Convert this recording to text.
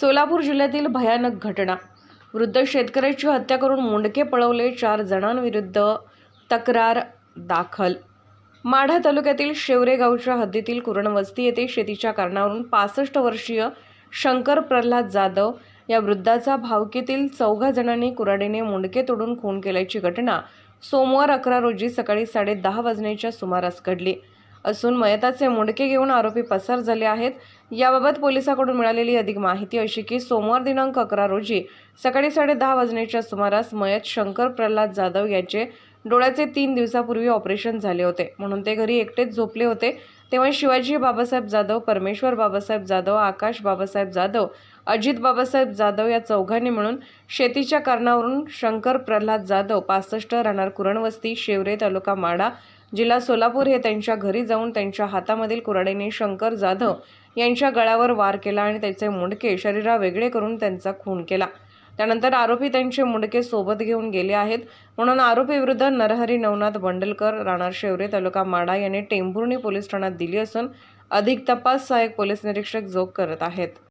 सोलापूर जिल्ह्यातील भयानक घटना. वृद्ध शेतकऱ्याची हत्या करून मुंडके पळवले चार जणांविरुद्ध तक्रार दाखल. माढा तालुक्यातील शेवरे गावच्या हद्दीतील कुरणवस्ती येथे शेतीच्या कारणावरून पासष्ट वर्षीय शंकर प्रल्हाद जाधव या वृद्धाचा भावकीतील चौघा जणांनी कुऱ्हाडीने मुंडके तोडून खून केल्याची घटना सोमवार अकरा रोजी सकाळी साडेदहा वाजण्याच्या सुमारास घडली. असून मयताचे मुंडके घेऊन आरोपी पसार झाले आहेत. याबाबत पोलिसांकडून मिळालेली अधिक माहिती अशी की सोमवार दिनांक अकरा रोजी सकाळी साडे दहा वाजण्याच्या सुमारास मयत शंकर प्रल्हाद जाधव याचे डोळ्याचे तीन दिवसापूर्वी ऑपरेशन झाले होते. म्हणून ते घरी एकटेच झोपले होते. तेव्हा शिवाजी बाबासाहेब जाधव परमेश्वर बाबासाहेब जाधव आकाश बाबासाहेब जाधव अजित बाबासाहेब जाधव या चौघांनी मिळून शेतीच्या कारणावरून शंकर प्रल्हाद जाधव पासष्ट राहणार कुरणवस्ती शेवरे तालुका माडा जिल्हा सोलापूर हे त्यांच्या घरी जाऊन त्यांच्या हातामधील कुराडीने शंकर जाधव यांच्या गळ्यावर वार केला आणि त्याचे मुंडके शरीरा वेगळे करून त्यांचा खून केला. त्यानंतर आरोपी त्यांचे मुंडके सोबत घेऊन गेले आहेत. म्हणून आरोपीविरुद्ध नरहरी नवनाथ बंडलकर राणार शेवरे तालुका माडा यांनी टेंभुर्णी पोलीस ठाण्यात दिली असून अधिक तपास सहाय्यक पोलीस निरीक्षक जोग करत आहेत.